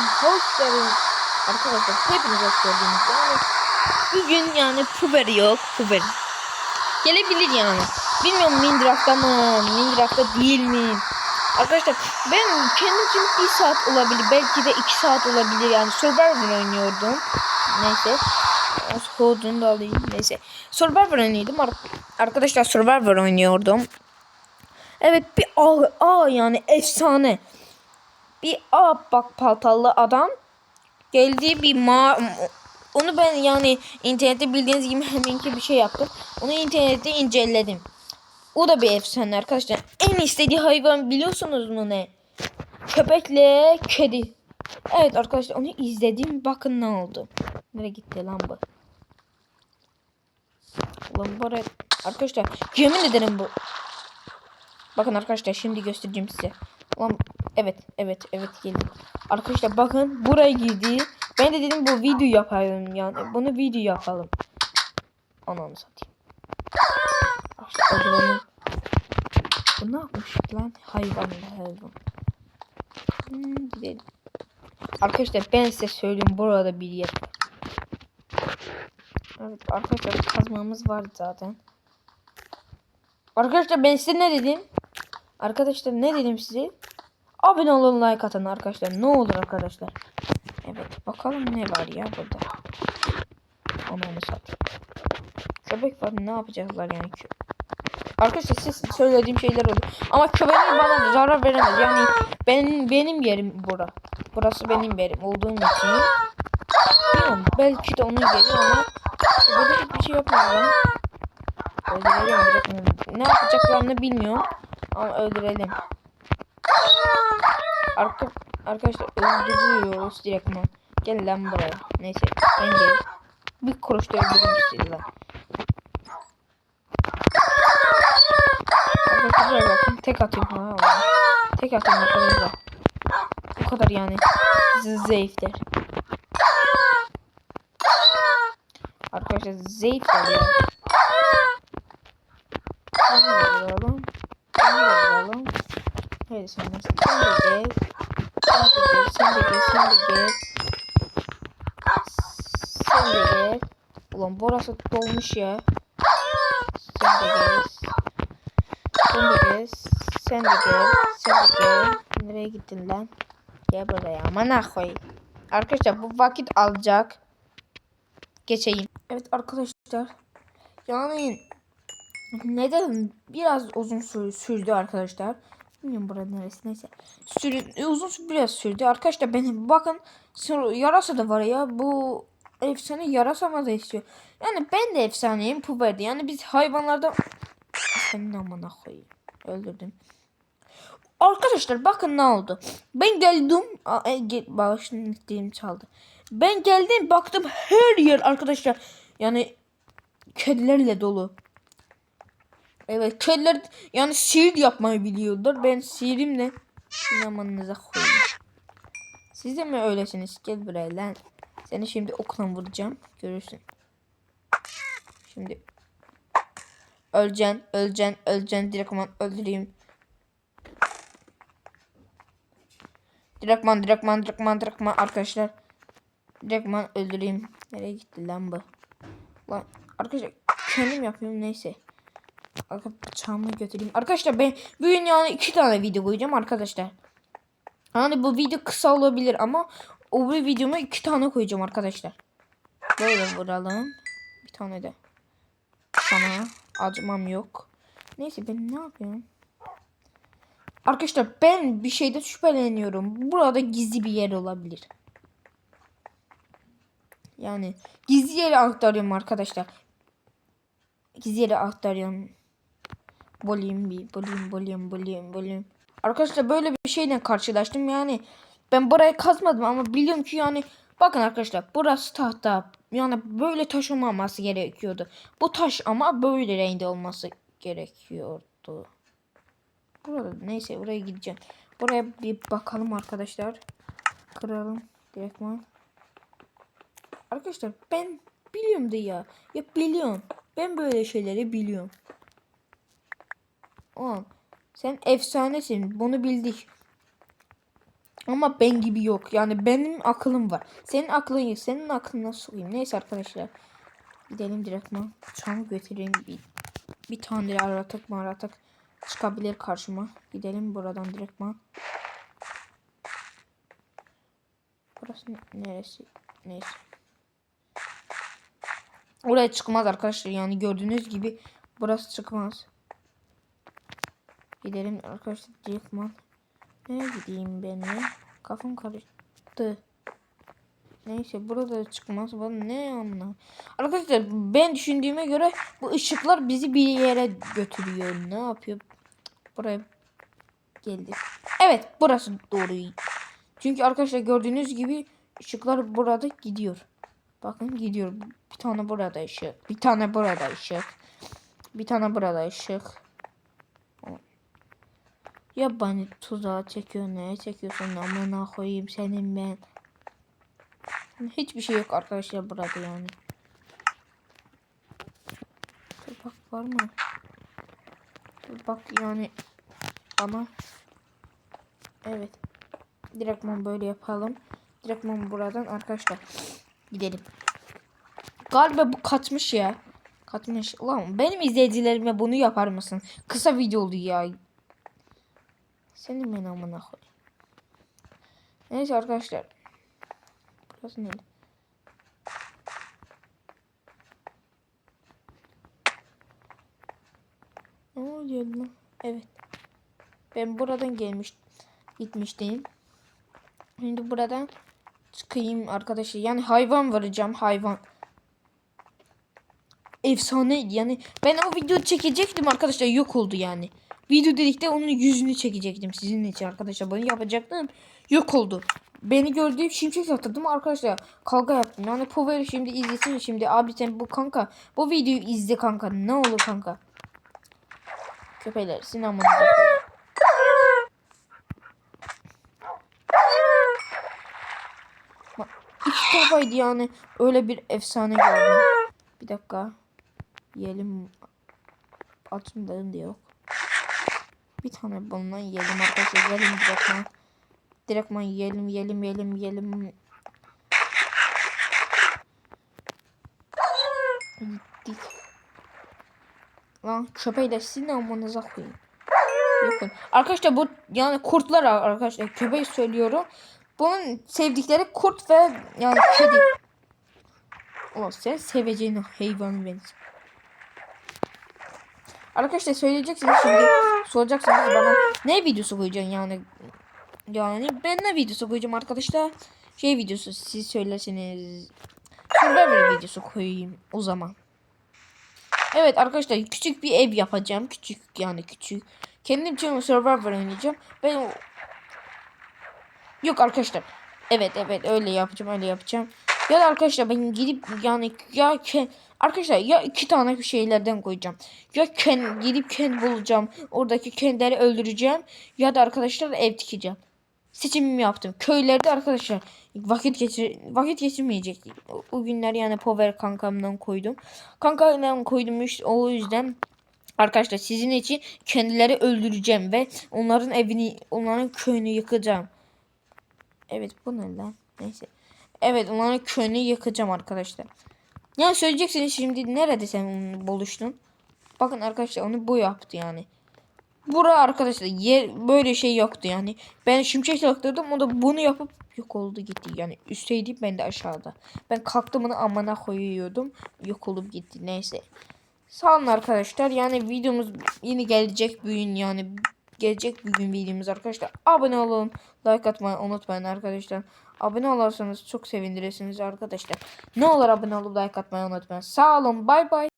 hoş. Arkadaşlar hepiniz hoş. Yani bugün yani puber yok. Puber. Gelebilir yani. Bilmiyorum Mindraft'ta mı? Mindraft'ta değil mi? Arkadaşlar ben kendim için bir saat olabilir. Belki de iki saat olabilir. Yani Survivor oynuyordum. Neyse. Kodunu da alayım. Neyse. Survivor oynuyordum. Ar- Arkadaşlar Survivor oynuyordum. Evet bir A, A yani efsane. Bir bak paltallı adam geldi bir ma onu ben yani internette bildiğiniz gibi hemenki bir şey yaptım. Onu internette inceledim. O da bir efsane arkadaşlar. En istediği hayvan biliyorsunuz mu ne? Köpekle kedi. Evet arkadaşlar onu izledim. Bakın ne oldu. Nereye gitti lan bu? Ulan bari arkadaşlar yemin ederim bu. Bakın arkadaşlar şimdi göstereceğim size. Ulan evet evet evet geldi. Arkadaşlar bakın buraya girdi. Ben de dedim bu video yapalım yani. Bunu video yapalım. Ananı satayım. Arkadaşlar. Bu ne yapmış lan? Hayvan hayvan. Hmm. Arkadaşlar ben size söyleyeyim burada bir yer. Evet arkadaşlar kazmamız var zaten. Arkadaşlar ben size ne dedim? Arkadaşlar ne dedim size? Abone olun like atın arkadaşlar. Ne olur arkadaşlar. Evet bakalım ne var ya burada. Ananı sat. Köpek var ne yapacaklar yani ki? Arkadaşlar siz söylediğim şeyler oldu. Ama köpek bana zarar veremez. Yani benim benim yerim bura. Burası benim yerim olduğum için. Bilmiyorum belki de onun yeri ama burada hiçbir şey yapmıyorum. Öldürelim. Ne yapacaklarını bilmiyorum. Ama öldürelim. Arka, arkadaşlar öldürüyoruz direktman. Gel lan buraya. Neyse ben gel. Bir kuruşta öldürürüm sizi lan. Arkadaşlar bakın tek atıyorum ha. Tek atıyorum arkadaşlar. Bu kadar yani. Z- Zayıflar. Arkadaşlar zayıflar ya. Sen de alalım. Alalım. Haydi sen de gel. Sen de gel, sen de gel, sen de gel. Sen de gel. Ulan burası dolmuş ya. Sen gel. Sen gel. Sen gel. Sen gel. Nereye gittin lan? Gel buraya. Aman koy. Arkadaşlar bu vakit alacak. Geçeyim. Evet arkadaşlar. Yani neden biraz uzun sür- sürdü arkadaşlar. Bilmiyorum burada neresi neyse. Sürü, uzun sü- biraz sürdü. Arkadaşlar benim bakın yarasa da var ya. Bu efsane yarasa da istiyor. Yani ben de efsaneyim puberdi. Yani biz hayvanlardan senin amına koyayım. Öldürdüm. Arkadaşlar bakın ne oldu. Ben geldim. E, Bağışın çaldı. Ben geldim baktım her yer arkadaşlar. Yani kedilerle dolu. Evet kediler yani sihir yapmayı biliyorlar. Ben sihirimle sinemanıza koyayım. Siz de mi öylesiniz? Gel buraya lan. Seni şimdi okla vuracağım. Görürsün. Şimdi öleceksin, öleceksin, öleceksin. Direktman öldüreyim. Direktman, direktman, direktman, direktman arkadaşlar. Direktman öldüreyim. Nereye gitti lan bu? Lan arkadaşlar kendim yapıyorum neyse. Arka bıçağımı götüreyim. Arkadaşlar ben bugün yani iki tane video koyacağım arkadaşlar. Yani bu video kısa olabilir ama o bir videoma iki tane koyacağım arkadaşlar. Böyle vuralım. Bir tane de. Sana acımam yok. Neyse ben ne yapıyorum? Arkadaşlar ben bir şeyde şüpheleniyorum. Burada gizli bir yer olabilir. Yani gizli yere aktarıyorum arkadaşlar. Gizli yere aktarıyorum. Bolayım bir bolayım bolayım bolayım bolayım. Arkadaşlar böyle bir şeyle karşılaştım yani. Ben burayı kazmadım ama biliyorum ki yani bakın arkadaşlar burası tahta. Yani böyle taş olmaması gerekiyordu. Bu taş ama böyle renkte olması gerekiyordu. Burada neyse oraya gideceğim. Buraya bir bakalım arkadaşlar. Kıralım direktman. Arkadaşlar ben biliyorum da ya. Ya biliyorum. Ben böyle şeyleri biliyorum. Oğlum sen efsanesin. Bunu bildik. Ama ben gibi yok. Yani benim aklım var. Senin aklın yok. Senin aklına sokayım. Neyse arkadaşlar. Gidelim direktman. Çamı götüreyim. Bir, bir tane aratık maratık çıkabilir karşıma. Gidelim buradan direktman. Burası neresi? Neyse. Oraya çıkmaz arkadaşlar. Yani gördüğünüz gibi burası çıkmaz. Gidelim arkadaşlar direktman. Nereye gideyim ben ya? Kafam karıştı. Neyse burada çıkmaz. Bana ne anlar? Arkadaşlar ben düşündüğüme göre bu ışıklar bizi bir yere götürüyor. Ne yapıyor? Buraya geldik. Evet burası doğru. Çünkü arkadaşlar gördüğünüz gibi ışıklar burada gidiyor. Bakın gidiyor. Bir tane burada ışık. Bir tane burada ışık. Bir tane burada ışık. Ya beni tuzağa çekiyor ne çekiyorsun amına koyayım senin ben. Hiçbir şey yok arkadaşlar burada yani. Bak var mı? Bak yani ama evet. Direktman böyle yapalım. Direktman buradan arkadaşlar gidelim. Galiba bu kaçmış ya. Kaçmış. Ulan benim izleyicilerime bunu yapar mısın? Kısa videolu ya. Senin ben amına koy. Neyse arkadaşlar. Burası ne? Ne oluyor lan? Evet. Ben buradan gelmiş gitmiştim. Şimdi buradan çıkayım arkadaşlar. Yani hayvan varacağım hayvan. Efsane yani ben o videoyu çekecektim arkadaşlar yok oldu yani. Video dedikte onun yüzünü çekecektim sizin için arkadaşlar. Bunu yapacaktım. Yok oldu. Beni gördüğüm şimşek atladım arkadaşlar. Kavga yaptım. Yani Power şimdi izlesin şimdi. Abi sen bu kanka. Bu videoyu izle kanka. Ne olur kanka. Köpekler. Bak, İki kafaydı yani. Öyle bir efsane gördüm. Bir dakika. Yiyelim. Altın da yok. Bir tane bundan yiyelim arkadaşlar. Yiyelim direktman. Direktman yiyelim yiyelim yiyelim yiyelim. Gittik. Lan köpeği sizin amanıza koyun. Bakın. Arkadaşlar bu yani kurtlar arkadaşlar köpeği söylüyorum. Bunun sevdikleri kurt ve yani kedi. O sen seveceğin hayvan benziyor. Arkadaşlar söyleyeceksiniz şimdi. Soracaksınız bana. Ne videosu koyacaksın yani? Yani ben ne videosu koyacağım arkadaşlar? Şey videosu siz söylerseniz. Survivor videosu koyayım o zaman. Evet arkadaşlar küçük bir ev yapacağım. Küçük yani küçük. Kendim için Survivor oynayacağım. Ben yok arkadaşlar. Evet evet öyle yapacağım öyle yapacağım. Ya da arkadaşlar ben gidip yani ya arkadaşlar ya iki tane bir şeylerden koyacağım. Ya ken gidip ken bulacağım. Oradaki kendileri öldüreceğim. Ya da arkadaşlar ev dikeceğim. Seçimimi yaptım. Köylerde arkadaşlar vakit geçir vakit geçirmeyecek. O, o günler yani Power kankamdan koydum. Kankamdan koydum işte o yüzden Arkadaşlar sizin için kendileri öldüreceğim ve onların evini, onların köyünü yıkacağım. Evet bu ne lan? Neyse. Evet onların köyünü yakacağım arkadaşlar. Yani söyleyeceksiniz şimdi nerede sen onunla buluştun? Bakın arkadaşlar onu bu yaptı yani. Bura arkadaşlar yer böyle şey yoktu yani. Ben şimşek yaktırdım o da bunu yapıp yok oldu gitti. Yani üstteydi ben de aşağıda. Ben kalktım onu amana koyuyordum. Yok olup gitti neyse. Sağ olun arkadaşlar. Yani videomuz yine gelecek bugün yani gelecek bugün videomuz arkadaşlar. Abone olun. Like atmayı unutmayın arkadaşlar. Abone olursanız çok sevindirirsiniz arkadaşlar. Ne olur abone olup like atmayı unutmayın. Sağ olun. Bay bay.